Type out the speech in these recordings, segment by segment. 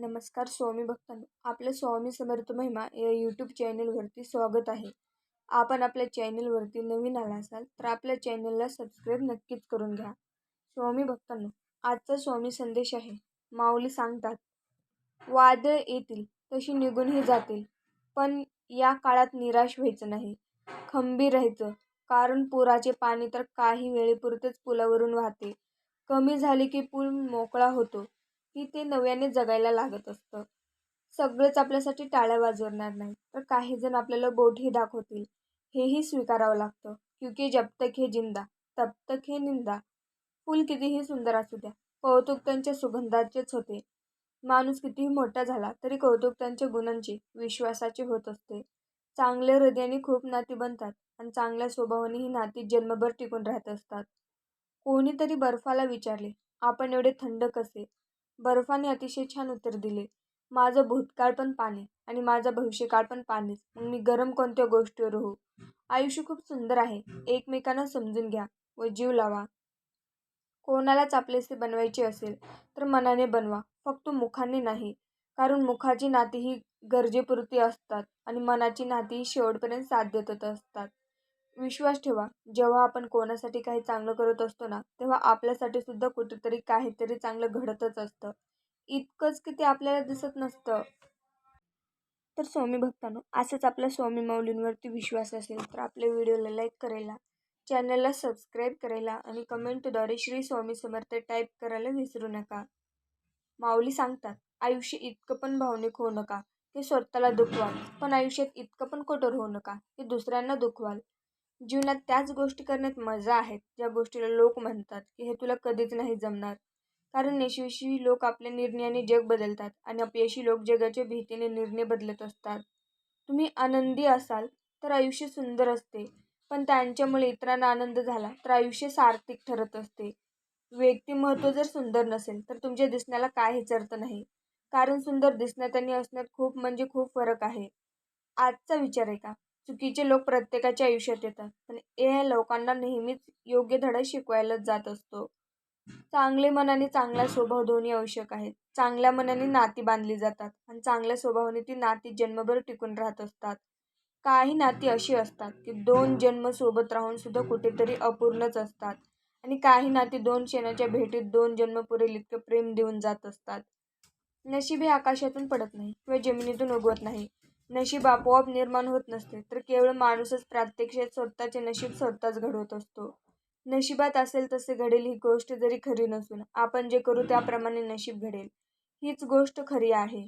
नमस्कार स्वामी भक्तांनो. आपल्या स्वामी समर्थ महिमा या यूट्यूब चॅनलवरती स्वागत आहे. आपण आपल्या चॅनलवरती नवीन आला असाल तर आपल्या चॅनलला सबस्क्राईब नक्कीच करून घ्या. स्वामी भक्तांनो आजचा स्वामी संदेश आहे. माऊली सांगतात वादळ येतील तशी निघूनही जातील पण या काळात निराश व्हायचं नाही. खंबीर राहायचं कारण पुराचे पाणी तर काही वेळेपुरतेच पुलावरून वाहते. कमी झाले की पूल मोकळा होतो. की ते नव्याने जगायला लागत असतं. सगळेच आपल्यासाठी टाळ्या वाजवणार नाही तर काही जण आपल्याला बोटही दाखवतील. हेही स्वीकारावं लागतं. क्योंकि जब तक हे जिंदा तब तक हे निंदा. फूल कितीही सुंदर असू द्या कौतुक त्यांच्या सुगंधाचेच होते. माणूस कितीही मोठा झाला तरी कौतुक त्यांच्या गुणांचे विश्वासाचे होत असते. चांगल्या हृदयाने खूप नाती बनतात आणि चांगल्या स्वभावाने ही नाती जन्मभर टिकून राहत असतात. कोणीतरी बर्फाला विचारले आपण एवढे थंड कसे? बर्फाने अतिशय छान उत्तर दिले. माझं भूतकाळ पण पाणी आणि माझा भविष्यकाळ पण पाणीच. मग मी गरम कोणत्या गोष्टीवर हो आयुष्य खूप सुंदर आहे. एकमेकांना समजून घ्या व जीव लावा. कोणालाच आपलेसे बनवायचे असेल तर मनाने बनवा. फक्त मुखाने नाही. कारण मुखाची नाती ही गरजेपुरती असतात आणि मनाची नाती ही शेवटपर्यंत साथ देत असतात. विश्वास ठेवा. जेव्हा आपण कोणासाठी काही चांगलं करत असतो ना तेव्हा आपल्यासाठी सुद्धा कुठेतरी काहीतरी चांगलं घडतच असतं. इतकंच की ते आपल्याला दिसत नसतं. तर स्वामी भक्तांनो असंच आपल्या स्वामी माऊलींवरती विश्वास असेल तर आपल्या व्हिडिओला लाईक करायला चॅनलला सबस्क्राईब करायला आणि कमेंटद्वारे श्री स्वामी समर्थ टाईप करायला विसरू नका. माऊली सांगतात आयुष्य इतकं पण भावनिक होऊ नका की स्वतःला दुखवाल पण आयुष्यात इतकं पण कठोर होऊ नका की दुसऱ्यांना दुखवाल. जीवनात त्याच गोष्टी करण्यात मजा आहेत ज्या गोष्टीला लोक म्हणतात की हे तुला कधीच नाही जमणार. कारण यशस्वी लोक आपल्या निर्णयाने जग बदलतात आणि अपयशी लोक जगाच्या भीतीने निर्णय बदलत असतात. तुम्ही आनंदी असाल तर आयुष्य सुंदर असते पण त्यांच्यामुळे इतरांना आनंद झाला तर आयुष्य सार्थिक ठरत असते. व्यक्तिमत्व जर सुंदर नसेल तर तुमच्या दिसण्याला काहीच अर्थ नाही. कारण सुंदर दिसण्यात आणि असण्यात खूप म्हणजे खूप फरक आहे. आजचा विचार आहे का चुकीचे लोक प्रत्येकाच्या आयुष्यात येतात. पण आय लोकांना नेहमीच योग्य धडा शिकवायलाच जात असतो. चांगले मन आणि चांगला स्वभाव दोन्ही आवश्यक आहेत. चांगल्या मनाने नाती बांधली जातात आणि चांगल्या स्वभावाने ती नाती जन्मभर टिकून राहत असतात. काही नाती अशी असतात की दोन जन्म सोबत राहून सुद्धा कुठेतरी अपूर्णच असतात. आणि काही नाती दोन शेणाच्या भेटीत दोन जन्म पुरेल इतकं प्रेम देऊन जात असतात. नशीब हे आकाशातून पडत नाही किंवा जमिनीतून उगवत नाही. नशीब आपोआप निर्माण होत नसते तर केवळ माणूसच प्रत्यक्षात स्वतःचे नशीब स्वतःच घडवत असतो. नशिबात असेल तसे घडेल ही गोष्ट जरी खरी नसून आपण जे करू त्याप्रमाणे नशीब घडेल. हीच गोष्ट खरी आहे.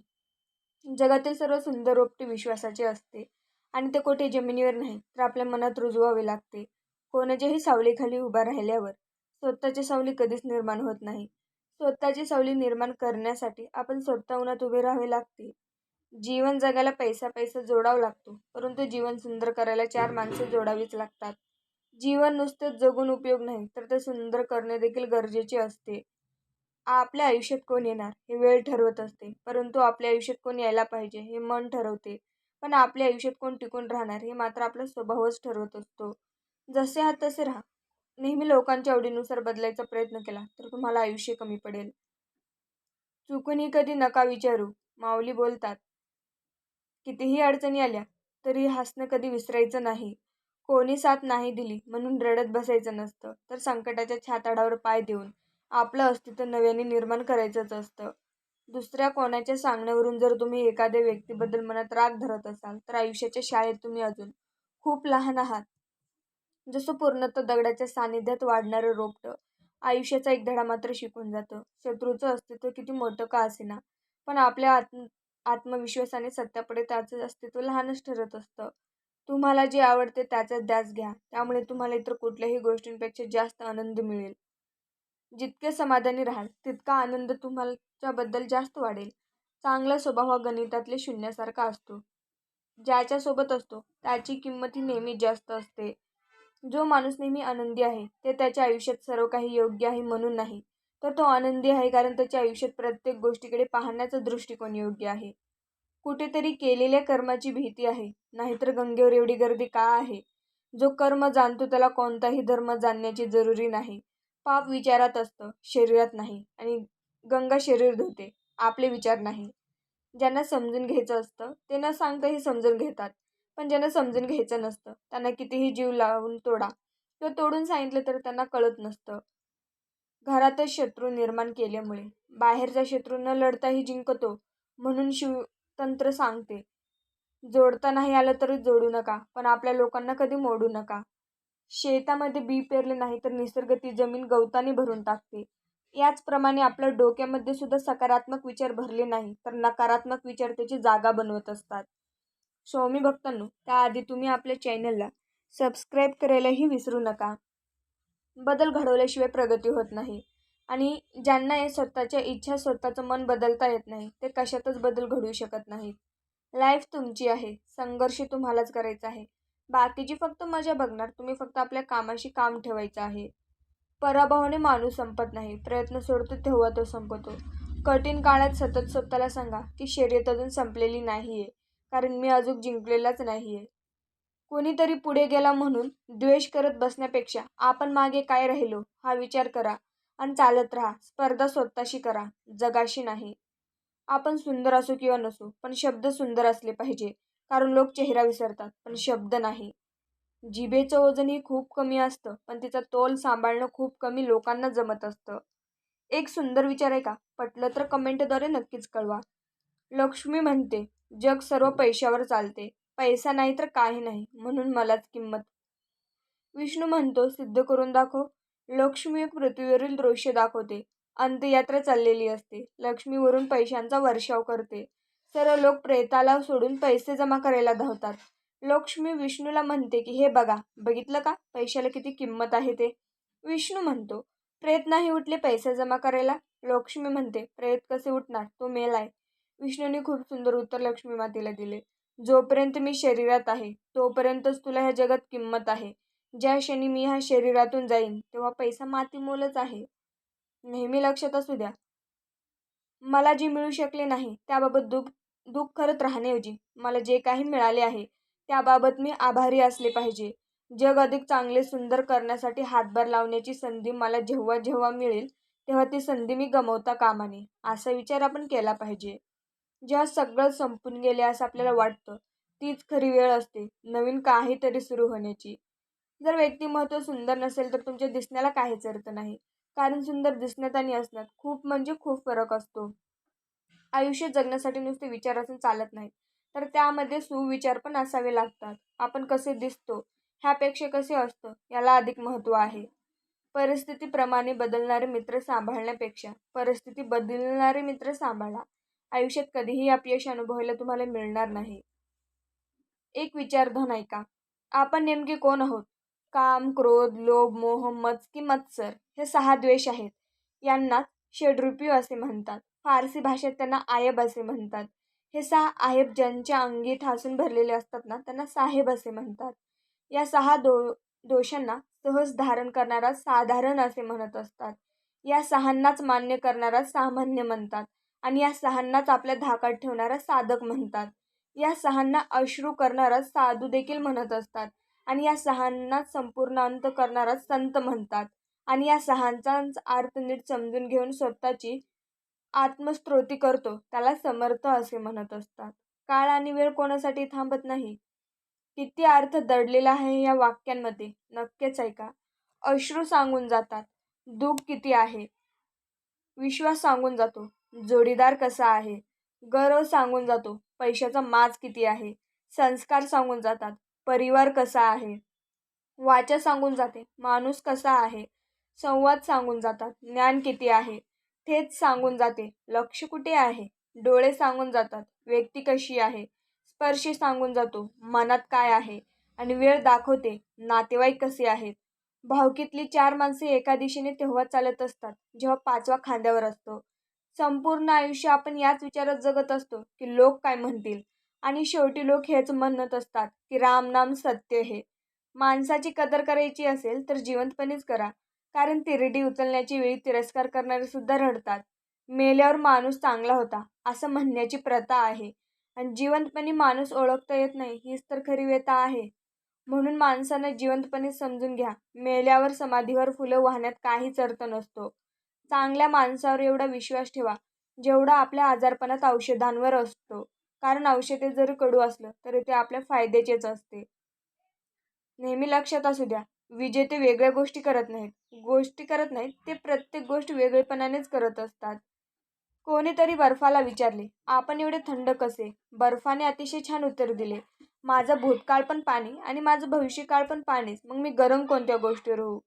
जगातील सर्व सुंदर रोपटे विश्वासाचे असते आणि ते कोठे? जमिनीवर नाही तर आपल्या मनात रुजवावे लागते. कोणाच्याही सावलीखाली उभा राहिल्यावर स्वतःची सावली कधीच निर्माण होत नाही. स्वतःची सावली निर्माण करण्यासाठी आपण स्वतः उन्हात उभे राहावे लागते. जीवन जगायला पैसा पैसा जोडावा लागतो. परंतु जीवन सुंदर करायला चार माणसे जोडावीच लागतात. जीवन नुसतेच जगून उपयोग नाही तर ते सुंदर करणे देखील गरजेचे असते. आपल्या आयुष्यात कोण येणार? हे वेळ ठरवत असते. परंतु आपल्या आयुष्यात कोण यायला पाहिजे? हे मन ठरवते. पण आपल्या आयुष्यात कोण टिकून राहणार? हे मात्र आपला स्वभावच ठरवत असतो. जसे आहात तसे राहा. नेहमी लोकांच्या आवडीनुसार बदलायचा प्रयत्न केला तर तुम्हाला आयुष्य कमी पडेल. चुकूनही कधी नका विचारू. माऊली बोलतात कितीही अडचणी आल्या तरी हसणं कधी विसरायचं नाही. कोणी साथ नाही दिली म्हणून रडत बसायचं नसतं तर संकटाच्या छाताडावर पाय देऊन आपलं अस्तित्व नव्याने निर्माण करायचंच असतं. दुसऱ्या कोणाच्या सांगण्यावरून जर तुम्ही एखाद्या व्यक्तीबद्दल मनात राग धरत असाल तर आयुष्याच्या शाळेत तुम्ही अजून खूप लहान आहात. जसं पूर्णतः दगडाच्या सानिध्यात वाढणारं रोपटं आयुष्याचा एक धडा मात्र शिकून जातं. शत्रूचं अस्तित्व किती मोठं का असेना पण आपल्या आत्म आत्मविश्वासाने सत्यापुढे त्याचं अस्तित्व लहानच ठरत असतं. तुम्हाला जे आवडते त्याचाच ध्यास घ्या. त्यामुळे तुम्हाला इतर कुठल्याही गोष्टींपेक्षा जास्त आनंद मिळेल. जितके समाधानी राहाल तितका आनंद तुम्हाच्याबद्दल जास्त वाढेल. चांगला स्वभाव हा गणितातले शून्यासारखा असतो. ज्याच्यासोबत असतो त्याची किंमत ही नेहमी जास्त असते. जो माणूस नेहमी आनंदी आहे ते त्याच्या आयुष्यात सर्व काही योग्य आहे म्हणून नाही. तर तो आनंदी आहे कारण त्याच्या आयुष्यात प्रत्येक गोष्टीकडे पाहण्याचा दृष्टिकोन योग्य आहे. कुठेतरी केलेल्या कर्माची भीती आहे. नाहीतर गंगेवर एवढी गर्दी का आहे? जो कर्म जाणतो त्याला कोणताही धर्म जाणण्याची जरुरी नाही. पाप विचारात असतं शरीरात नाही आणि गंगा शरीर धुते आपले विचार नाही. ज्यांना समजून घ्यायचं असतं ते न सांगताही समजून घेतात. पण ज्यांना समजून घ्यायचं नसतं त्यांना कितीही जीव लावून तोडा. किंवा तोडून सांगितलं तर त्यांना कळत नसतं. घरातच शत्रू निर्माण केल्यामुळे. बाहेरचा शत्रू न लढताही जिंकतो म्हणून शिवतंत्र सांगते. जोडता नाही आलं तरी जोडू नका पण आपल्या लोकांना कधी मोडू नका. शेतामध्ये बी पेरले नाही तर निसर्ग ती जमीन गवताने भरून टाकते. याचप्रमाणे आपल्या डोक्यामध्ये सुद्धा सकारात्मक विचार भरले नाही तर नकारात्मक विचार त्याची जागा बनवत असतात. स्वामी भक्तांनो त्याआधी तुम्ही आपल्या चॅनलला सबस्क्राईब करायलाही विसरू नका. बदल घडवल्याशिवाय प्रगती होत नाही. आणि ज्यांना हे स्वतःच्या इच्छा स्वतःचं मन बदलता येत नाही ते कशातच बदल घडवू शकत नाहीत. लाईफ तुमची आहे. संघर्ष तुम्हालाच करायचा आहे. बाकीची फक्त मजा बघणार. तुम्ही फक्त आपल्या कामाशी काम ठेवायचं आहे. पराभवाने माणूस संपत नाही. प्रयत्न सोडतो तेव्हा तो संपतो. कठीण काळात सतत स्वतःला सांगा की शर्यत अजून संपलेली नाही आहे कारण मी अजून जिंकलेलाच नाही आहे कोणीतरी पुढे गेला म्हणून द्वेष करत बसण्यापेक्षा आपण मागे काय राहिलो हा विचार करा आणि चालत राहा. स्पर्धा स्वतःशी करा. जगाशी नाही. आपण सुंदर असो किंवा नसो पण शब्द सुंदर असले पाहिजे कारण लोक चेहरा विसरतात पण शब्द नाही. जिभेचं वजनही खूप कमी असतं पण तिचा तोल सांभाळणं खूप कमी लोकांना जमत असतं. एक सुंदर विचार आहे का पटलं तर कमेंटद्वारे नक्कीच कळवा. लक्ष्मी म्हणते जग सर्व पैशावर चालते. पैसा नाही तर काही नाही म्हणून मलाच किंमत. विष्णू म्हणतो सिद्ध करून दाखव. लक्ष्मी एक पृथ्वीवरील दृश्य दाखवते. अंत्ययात्रा चाललेली असते. लक्ष्मीवरून पैशांचा वर्षाव करते. सर्व लोक प्रेताला सोडून पैसे जमा करायला धावतात. लक्ष्मी विष्णूला म्हणते की हे बघा बघितलं का? पैशाला किती किंमत आहे ते? विष्णू म्हणतो प्रेत नाही उठले पैसे जमा करायला? लक्ष्मी म्हणते प्रेत कसे उठणार? तो मेलाय विष्णूने खूप सुंदर उत्तर लक्ष्मी मातेला दिले. जोपर्यंत मी शरीरात आहे तोपर्यंतच तुला ह्या जगात किंमत आहे. ज्या क्षणी मी ह्या शरीरातून जाईन तेव्हा पैसा माती मोलच आहे. नेहमी लक्षात असू द्या. मला जे मिळू शकले नाही त्याबाबत दुःख दुःख करत राहण्याऐवजी मला जे काही मिळाले आहे त्याबाबत मी आभारी असले पाहिजे. जग अधिक चांगले सुंदर करण्यासाठी हातभार लावण्याची संधी मला जेव्हा जेव्हा मिळेल तेव्हा ती संधी मी गमवता कामाने. असा विचार आपण केला पाहिजे. जेव्हा सगळं संपून गेले असं आपल्याला वाटतं तीच खरी वेळ असते नवीन काहीतरी सुरू होण्याची. जर व्यक्तिमत्व सुंदर नसेल तर तुमच्या दिसण्याला काहीच अर्थ नाही. कारण सुंदर दिसण्यात आणि असण्यात खूप म्हणजे खूप फरक असतो. आयुष्य जगण्यासाठी नुसते विचार असून चालत नाहीत. तर त्यामध्ये सुविचार पण असावे लागतात. आपण कसे दिसतो ह्यापेक्षा कसे असतं याला अधिक महत्त्व आहे. परिस्थितीप्रमाणे बदलणारे मित्र सांभाळण्यापेक्षा परिस्थिती बदलणारे मित्र सांभाळा. आयुष्यात कधीही अपयश अनुभवायला तुम्हाला मिळणार नाही. एक विचारधन ऐका. आपण नेमके कोण आहोत? काम क्रोध लोभ मोह मत्स की मत्सर हे सहा द्वेष आहेत. यांना षडरूपी असे म्हणतात. फारसी भाषेत त्यांना आयब असे म्हणतात. हे सहा आयब ज्यांच्या अंगी ठासून भरलेले असतात ना त्यांना साहेब असे म्हणतात. या सहा दो दोषांना सहज धारण करणारा साधारण असे म्हणत असतात. या सहांनाच मान्य करणारा सामान्य म्हणतात. आणि या सहांनाच आपल्या धाकात ठेवणारा साधक म्हणतात. या सहांना अश्रू करणारा साधू देखील म्हणत असतात. आणि या सहांना संपूर्ण अंत करणारा संत म्हणतात. आणि या सहांचाच अर्थ नीट समजून घेऊन स्वतःची आत्मस्त्रोती करतो. त्याला समर्थ असे म्हणत असतात. काळ आणि वेळ कोणासाठी थांबत नाही. किती अर्थ दडलेला आहे या वाक्यांमध्ये. नक्कीच ऐका. अश्रू सांगून जातात. दुःख किती आहे? विश्वास सांगून जातो. जोडीदार कसा आहे? गरज सांगून जातो पैशाचा माज किती आहे? संस्कार सांगून जातात परिवार कसा आहे? वाचा सांगून जाते माणूस कसा आहे? संवाद सांगून जातात ज्ञान किती आहे? थेच सांगून जाते लक्ष कुठे आहे? डोळे सांगून जातात व्यक्ती कशी आहे? स्पर्श सांगून जातो मनात काय आहे? आणि वेळ दाखवते नातेवाईक कसे आहेत? भावकीतली चार माणसे एका दिशेने तेव्हा चालत असतात जेव्हा पाचवा खांद्यावर असतो. संपूर्ण आयुष्य आपण याच विचारात जगत असतो की लोक काय म्हणतील? आणि शेवटी लोक हेच म्हणत असतात की राम नाम सत्य हे माणसाची कदर करायची असेल तर जिवंतपणेच करा. कारण तिरडी उचलण्याची वेळी तिरस्कार करणारे सुद्धा रडतात. मेल्यावर माणूस चांगला होता असं म्हणण्याची प्रथा आहे. आणि जिवंतपणे माणूस ओळखता येत नाही हीच तर खरी व्यथा आहे. म्हणून माणसानं जिवंतपणे समजून घ्या. मेल्यावर समाधीवर फुलं वाहण्यात काहीच अर्थ नसतो. चांगल्या माणसावर एवढा विश्वास ठेवा जेवढा आपल्या आजारपणात औषधांवर असतो. कारण औषधे जरी कडू असलं तरी ते आपल्या फायद्याचेच असते. नेहमी लक्षात असू द्या विजेते वेगळ्या गोष्टी करत नाहीत. गोष्टी करत नाहीत ते प्रत्येक गोष्ट वेगळेपणानेच करत असतात. कोणीतरी बर्फाला विचारले आपण एवढे थंड कसे बर्फाने अतिशय छान उत्तर दिले माझं भूतकाळ पण पाणी आणि माझं भविष्यकाळ पण पाणीच मग मी गरम कोणत्या गोष्टीवर होऊ?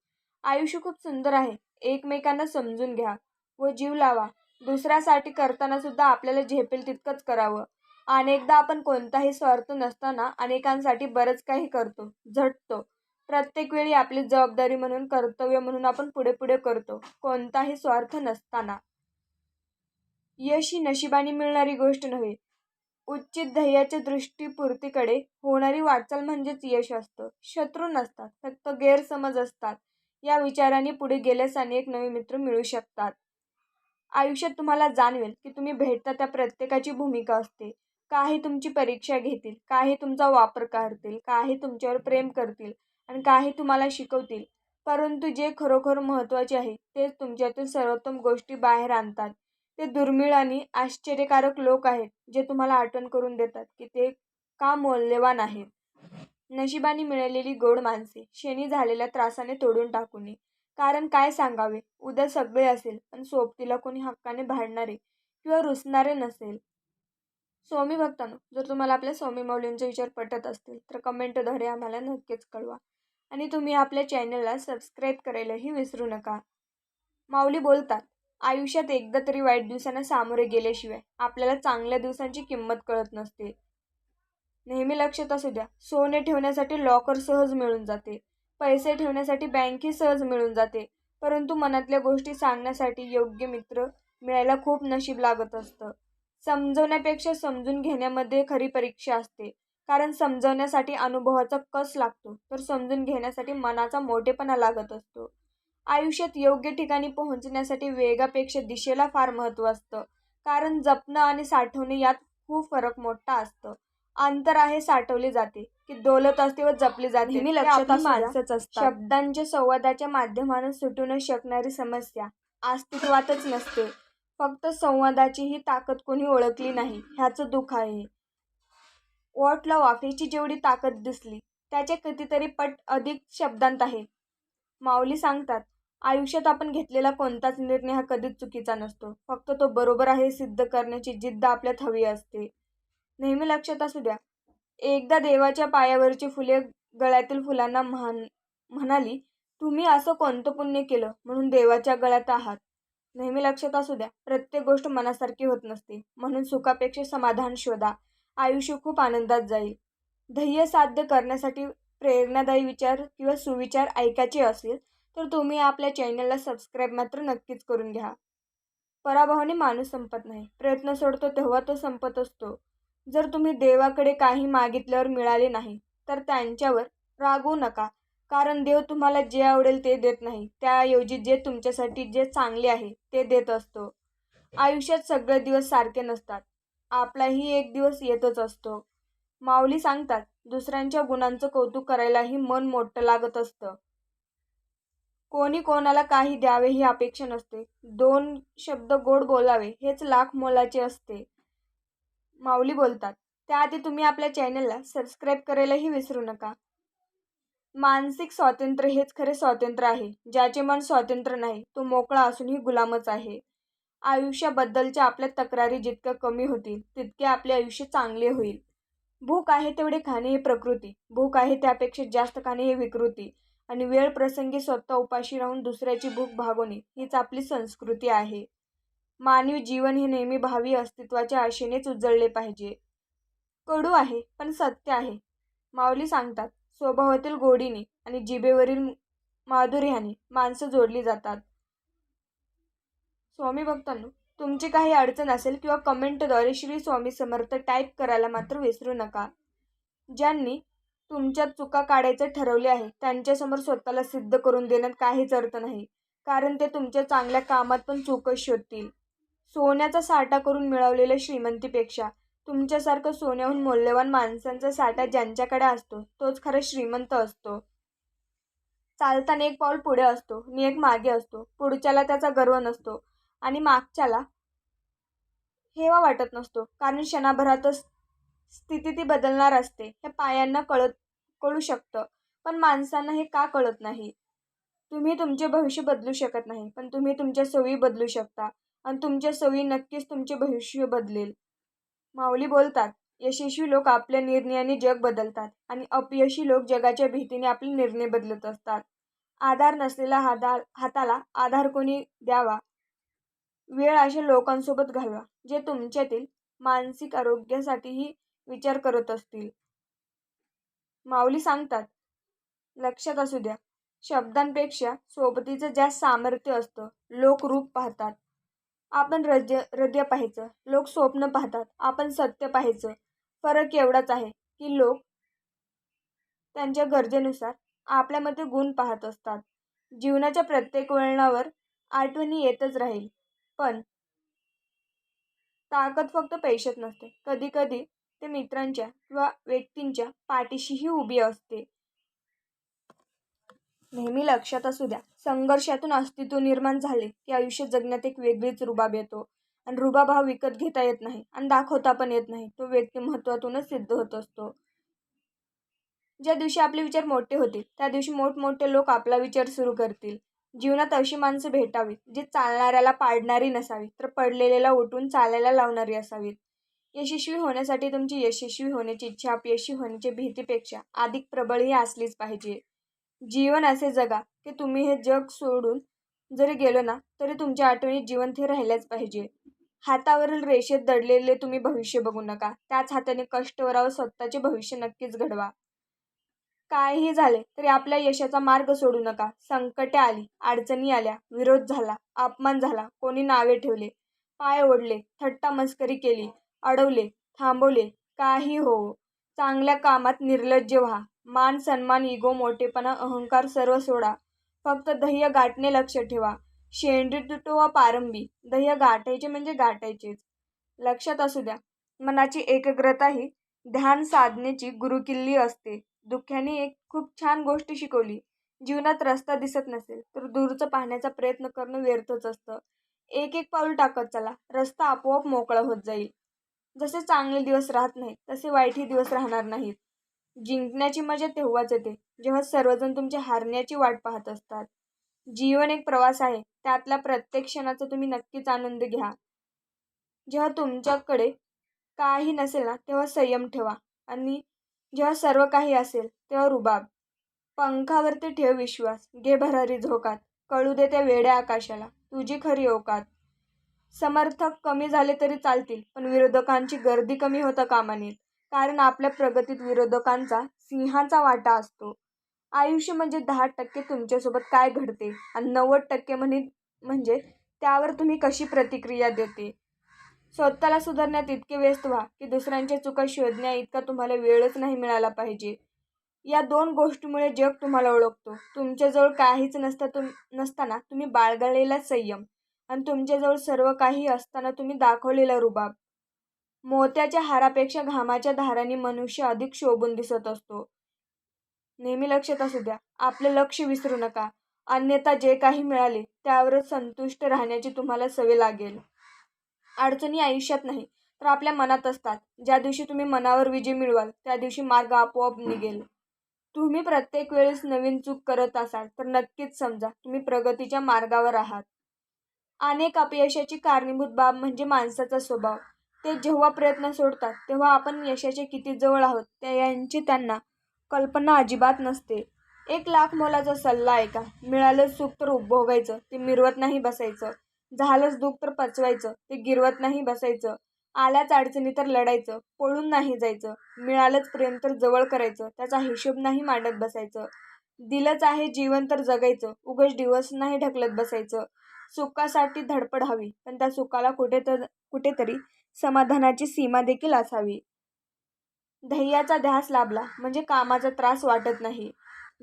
आयुष्य खूप सुंदर आहे एकमेकांना समजून घ्या व जीव लावा. दुसऱ्यासाठी करताना सुद्धा आपल्याला झेपेल तितकंच करावं. अनेकदा आपण कोणताही स्वार्थ नसताना अनेकांसाठी बरंच काही करतो झटतो. प्रत्येक वेळी आपली जबाबदारी म्हणून कर्तव्य म्हणून आपण पुढे पुढे करतो कोणताही स्वार्थ नसताना. यश ही नशिबाने मिळणारी गोष्ट नव्हे उच्चित ध्येयाच्या दृष्टीपूर्तीकडे होणारी वाटचाल म्हणजेच यश असतं. शत्रू नसतात फक्त गैरसमज असतात. या विचाराने पुढे गेल्यास अनेक नवे मित्र मिळू शकतात. आयुष्यात तुम्हाला जाणवेल की तुम्ही भेटता त्या प्रत्येकाची भूमिका असते. काही तुमची परीक्षा घेतील काही तुमचा वापर करतील काही तुमच्यावर प्रेम करतील आणि काही तुम्हाला शिकवतील. परंतु जे खरोखर महत्त्वाचे आहे तेच तुमच्यातील सर्वोत्तम गोष्टी बाहेर आणतात. ते दुर्मिळ आणि आश्चर्यकारक लोक आहेत जे तुम्हाला आठवण करून देतात की ते का मौल्यवान आहेत नशिबाने मिळालेली गोड माणसे शेणी झालेल्या त्रासाने तोडून टाकू नये कारण काय सांगावे? उद्या सगळे असेल पण सोबतीला कोणी हक्काने भांडणारे किंवा रुसणारे नसेल. स्वामी भक्तांनो जर तुम्हाला आपल्या स्वामी माऊलींचे विचार पटत असतील तर कमेंटद्वारे आम्हाला नक्कीच कळवा. आणि तुम्ही आपल्या चॅनलला सबस्क्राईब करायलाही विसरू नका. माऊली बोलतात आयुष्यात एकदा तरी वाईट दिवसांना सामोरे गेल्याशिवाय आपल्याला चांगल्या दिवसांची किंमत कळत नसते. नेहमी लक्षात असू द्या सोने ठेवण्यासाठी लॉकर सहज मिळून जाते. पैसे ठेवण्यासाठी बँकही सहज मिळून जाते. परंतु मनातल्या गोष्टी सांगण्यासाठी योग्य मित्र मिळायला खूप नशीब लागत असतं. समजवण्यापेक्षा समजून घेण्यामध्ये खरी परीक्षा असते. कारण समजवण्यासाठी अनुभवाचा कस लागतो तर समजून घेण्यासाठी मनाचा मोठेपणा लागत असतो. आयुष्यात योग्य ठिकाणी पोहोचण्यासाठी वेगापेक्षा दिशेला फार महत्त्व असतं. कारण जपणं आणि साठवणे यात खूप फरक मोठा असतं. अंतर आहे साठवले जाते की दौलत असते व जपली जाते. नेहमी लक्षात आपली असू द्या. माणसंच असतात. शब्दांच्या संवादाच्या माध्यमानं सुटू न शकणारी समस्या अस्तित्वातच नसते. फक्त संवादाची ही ताकद कोणी ओळखली नाही ह्याचं दुःख आहे. वॉटला वाफेची जेवढी ताकद दिसली त्याच्या कितीतरी पट अधिक शब्दांत आहे. माऊली सांगतात आयुष्यात आपण घेतलेला कोणताच निर्णय हा कधीच चुकीचा नसतो. फक्त तो बरोबर आहे सिद्ध करण्याची जिद्द आपल्यात हवी असते. नेहमी लक्षात असू द्या. एकदा देवाच्या पायावरची फुले गळ्यातील फुलांना म्हण म्हणाली तुम्ही असं कोणतं पुण्य केलं म्हणून देवाच्या गळ्यात आहात? नेहमी लक्षात असू द्या प्रत्येक गोष्ट मनासारखी होत नसते. म्हणून सुखापेक्षा समाधान शोधा. आयुष्य खूप आनंदात जाईल. ध्येय साध्य करण्यासाठी प्रेरणादायी विचार किंवा सुविचार ऐकायचे असेल तर तुम्ही आपल्या चॅनलला सबस्क्राईब मात्र नक्कीच करून घ्या. पराभवाने माणूस संपत नाही. प्रयत्न सोडतो तेव्हा तो संपत असतो. जर तुम्ही देवाकडे काही मागितल्यावर मिळाले नाही तर त्यांच्यावर रागवू नका कारण देव तुम्हाला जे आवडेल ते देत नाही. त्याऐवजी जे तुमच्यासाठी जे चांगले आहे ते देत असतो. आयुष्यात सगळे दिवस सारखे नसतात. आपलाही एक दिवस येतच असतो. माऊली सांगतात दुसऱ्यांच्या गुणांचं कौतुक करायलाही मन मोठं लागत असतं. कोणी कोणाला काही द्यावे ही अपेक्षा नसते. दोन शब्द गोड बोलावे हेच लाख मोलाचे असते. माऊली बोलतात. त्याआधी तुम्ही आपल्या चॅनलला सबस्क्राईब करायलाही विसरू नका. मानसिक स्वातंत्र्य हेच खरे स्वातंत्र्य आहे. ज्याचे मन स्वातंत्र्य नाही तो मोकळा असूनही गुलामच आहे. आयुष्याबद्दलच्या आपल्या तक्रारी जितक्या कमी होतील तितके आपले आयुष्य चांगले होईल. भूक आहे तेवढे खाणे हे प्रकृती. भूक आहे त्यापेक्षा जास्त खाणे हे विकृती. आणि वेळ प्रसंगी स्वतः उपाशी राहून दुसऱ्याची भूक भागवणे हीच आपली संस्कृती आहे. मानवी जीवन हे नेहमी भावी अस्तित्वाच्या आशेनेच उजळले पाहिजे. कडू आहे पण सत्य आहे. माऊली सांगतात स्वभावातील गोडीने आणि जिभेवरील माधुर्याने माणसं जोडली जातात. स्वामी भक्तांनो तुमची काही अडचण असेल किंवा कमेंटद्वारे श्री स्वामी समर्थ टाईप करायला मात्र विसरू नका. ज्यांनी तुमच्या चुका काढायचं ठरवले आहे त्यांच्यासमोर स्वतःला सिद्ध करून देण्यात काहीच अर्थ नाही कारण ते तुमच्या चांगल्या कामात पण चूकच शोधतील सोन्याचा साठा करून मिळवलेल्या श्रीमंतीपेक्षा तुमच्यासारखं सोन्याहून मौल्यवान माणसांचा साठा ज्यांच्याकडे असतो तोच खरं श्रीमंत असतो. चालताना एक पाऊल पुढे असतो मी एक मागे असतो पुढच्याला त्याचा गर्व नसतो आणि मागच्याला हेवा वाटत नसतो कारण क्षणाभरातच स्थिती ती बदलणार असते हे पायांना कळत कळू शकतं पण माणसांना हे का कळत नाही? तुम्ही तुमचे भविष्य बदलू शकत नाही पण तुम्ही तुमच्या सवयी बदलू शकता. आणि तुमच्या सवयी नक्कीच तुमचे भविष्य बदलेल. माऊली बोलतात यशस्वी लोक आपल्या निर्णयाने जग बदलतात आणि अपयशी लोक जगाच्या भीतीने आपले निर्णय बदलत असतात. आधार नसलेला हादा हाताला आधार कोणी द्यावा? वेळ अशा लोकांसोबत घालवा जे तुमच्यातील मानसिक आरोग्यासाठीही विचार करत असतील. माऊली सांगतात लक्षात असू द्या शब्दांपेक्षा सोबतीचं जास्त सामर्थ्य असतं. लोक रूप पाहतात. आपण हृदय हृदय पाहायचं. लोक स्वप्न पाहतात. आपण सत्य पाहायचं. फरक एवढाच आहे की लोक त्यांच्या गरजेनुसार आपल्यामध्ये गुण पाहत असतात. जीवनाच्या प्रत्येक वळणावर आठवणी येतच राहील. पण ताकद फक्त पैशात नसते. कधीकधी ते मित्रांच्या किंवा व्यक्तींच्या पाठीशीही उभी असते. नेहमी लक्षात असू द्या. संघर्षातून अस्तित्व निर्माण झाले की आयुष्य जगण्यात एक वेगळीच रुबाब येतो. आणि रुबाब हा विकत घेता येत नाही आणि दाखवता पण येत नाही. तो व्यक्तिमत्वातूनच सिद्ध होत असतो. ज्या दिवशी आपले विचार मोठे होतील त्या दिवशी मोठमोठे लोक आपला विचार सुरू करतील. जीवनात अशी माणसं भेटावीत जी चालणाऱ्याला पाडणारी नसावी तर पडलेल्याला उठून चालायला लावणारी असावीत. यशस्वी होण्यासाठी तुमची यशस्वी होण्याची इच्छा अपयशी होण्याची भीतीपेक्षा अधिक प्रबळ ही असलीच पाहिजे. जीवन असे जगा की तुम्ही हे जग सोडून जरी गेलो ना तरी तुमच्या आठवणीत जिवंत हे राहिल्याच पाहिजे. हातावरील रेषेत दडलेले तुम्ही भविष्य बघू नका. त्याच हाताने कष्ट कष्टवरावर स्वतःचे भविष्य नक्कीच घडवा. काहीही झाले तरी आपल्या यशाचा मार्ग सोडू नका. संकटे आली अडचणी आल्या विरोध झाला अपमान झाला कोणी नावे ठेवले पाय ओढले थट्टा मस्करी केली अडवले थांबवले काही हो. चांगल्या कामात निर्लज्ज व्हा. मान सन्मान इगो मोठेपणा अहंकार सर्व सोडा. फक्त दह्य गाठणे लक्ष ठेवा. शेंडी तुटो पारंबी. दह्य गाठायचे म्हणजे गाठायचेच. लक्षात असू द्या. मनाची एकाग्रता ही ध्यान साधनेची गुरुकिल्ली असते. दुःख्याने एक खूप छान गोष्ट शिकवली. जीवनात रस्ता दिसत नसेल तर दूरचं पाहण्याचा प्रयत्न करणं व्यर्थच असतं. एक एक पाऊल टाकत चला. रस्ता आपोआप मोकळा होत जाईल. जसे चांगले दिवस राहत नाहीत तसे वाईटही दिवस राहणार नाहीत. जिंकण्याची मजा तेव्हाच येते जेव्हा सर्वजण तुमच्या हारण्याची वाट पाहत असतात. जीवन एक प्रवास आहे त्यातल्या प्रत्येक क्षणाचा तुम्ही नक्कीच आनंद घ्या. जेव्हा तुमच्याकडे काही नसेल ना तेव्हा संयम ठेवा आणि जेव्हा सर्व काही असेल तेव्हा रुबाब. पंखावरती ठेव विश्वास घे भरारी झोकात कळू दे त्या वेड्या आकाशाला तुझी खरी ओकात समर्थक कमी झाले तरी चालतील पण विरोधकांची गर्दी कमी होता कामा नये. कारण आपल्या प्रगतीत विरोधकांचा सिंहाचा वाटा असतो. आयुष्य म्हणजे दहा टक्के तुमच्यासोबत काय घडते आणि नव्वद टक्के म्हणे म्हणजे त्यावर तुम्ही कशी प्रतिक्रिया देते? स्वतःला सुधारण्यात इतके व्यस्त व्हा की दुसऱ्यांच्या चुका शोधण्या इतका तुम्हाला वेळच नाही मिळाला पाहिजे. या दोन गोष्टीमुळे जग तुम्हाला ओळखतो. तुमच्याजवळ काहीच नसता तुम नसताना तुम्ही बाळगलेला संयम आणि तुमच्याजवळ सर्व काही असताना तुम्ही दाखवलेला रुबाब. मोत्याच्या हारापेक्षा घामाच्या धाराने मनुष्य अधिक शोभून दिसत असतो. नेहमी लक्षात असू द्या आपले लक्ष विसरू नका. अन्यथा जे काही मिळाले त्यावरच संतुष्ट राहण्याची तुम्हाला सवय लागेल. अडचणी आयुष्यात नाही तर आपल्या मनात असतात. ज्या दिवशी तुम्ही मनावर विजय मिळवाल त्या दिवशी मार्ग आपोआप निघेल. तुम्ही प्रत्येक वेळेस नवीन चूक करत असाल तर नक्कीच समजा तुम्ही प्रगतीच्या मार्गावर आहात. अनेक अपयशाची कारणीभूत बाब म्हणजे माणसाचा स्वभाव. ते जेव्हा प्रयत्न सोडतात तेव्हा आपण यशाचे किती जवळ आहोत त्या यांची त्यांना कल्पना अजिबात नसते. एक लाख मोलाचा सल्ला ऐका मिळालं सुख तर उपभोगायचं ते मिरवत नाही बसायचं. झालंच दुःख तर पचवायचं ते गिरवत नाही बसायचं. आल्याच अडचणी तर लढायचं पळून नाही जायचं. मिळालंच प्रेम तर जवळ करायचं त्याचा हिशोब नाही मांडत बसायचं. दिलंच आहे जीवन तर जगायचं उगच दिवस नाही ढकलत बसायचं. सुखासाठी धडपड हवी पण त्या सुखाला कुठे तर कुठेतरी समाधानाची सीमा देखील असावी. ध्येयाचा ध्यास लाभला म्हणजे कामाचा त्रास वाटत नाही.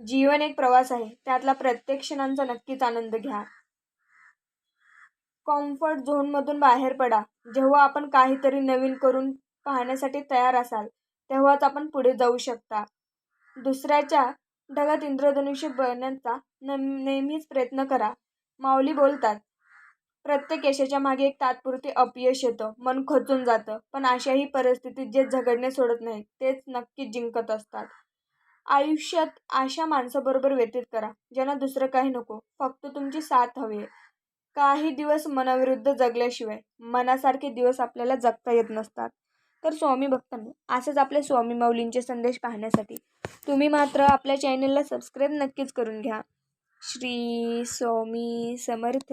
जीवन एक प्रवास आहे त्यातला प्रत्येक क्षणांचा नक्कीच आनंद घ्या. कॉम्फर्ट झोनमधून बाहेर पडा. जेव्हा आपण काहीतरी नवीन करून पाहण्यासाठी तयार असाल तेव्हाच आपण पुढे जाऊ शकता. दुसऱ्याच्या ढगात इंद्रधनुष्य बनण्याचा न नेहमीच प्रयत्न करा. माऊली बोलतात प्रत्येक यशाच्या मागे एक तात्पुरते अपयश येतं. मन खचून जातं. पण अशाही परिस्थितीत जे झगडणे सोडत नाहीत तेच नक्कीच जिंकत असतात. आयुष्यात अशा माणसाबरोबर व्यतीत करा ज्यांना दुसरं काही नको. फक्त तुमची साथ हवी आहे. काही दिवस मनाविरुद्ध जगल्याशिवाय मनासारखे दिवस आपल्याला जगता येत नसतात. तर स्वामी भक्तांनी असंच आपल्या स्वामी माऊलींचे संदेश पाहण्यासाठी तुम्ही मात्र आपल्या चॅनलला सबस्क्राईब नक्कीच करून घ्या. श्री स्वामी समर्थ.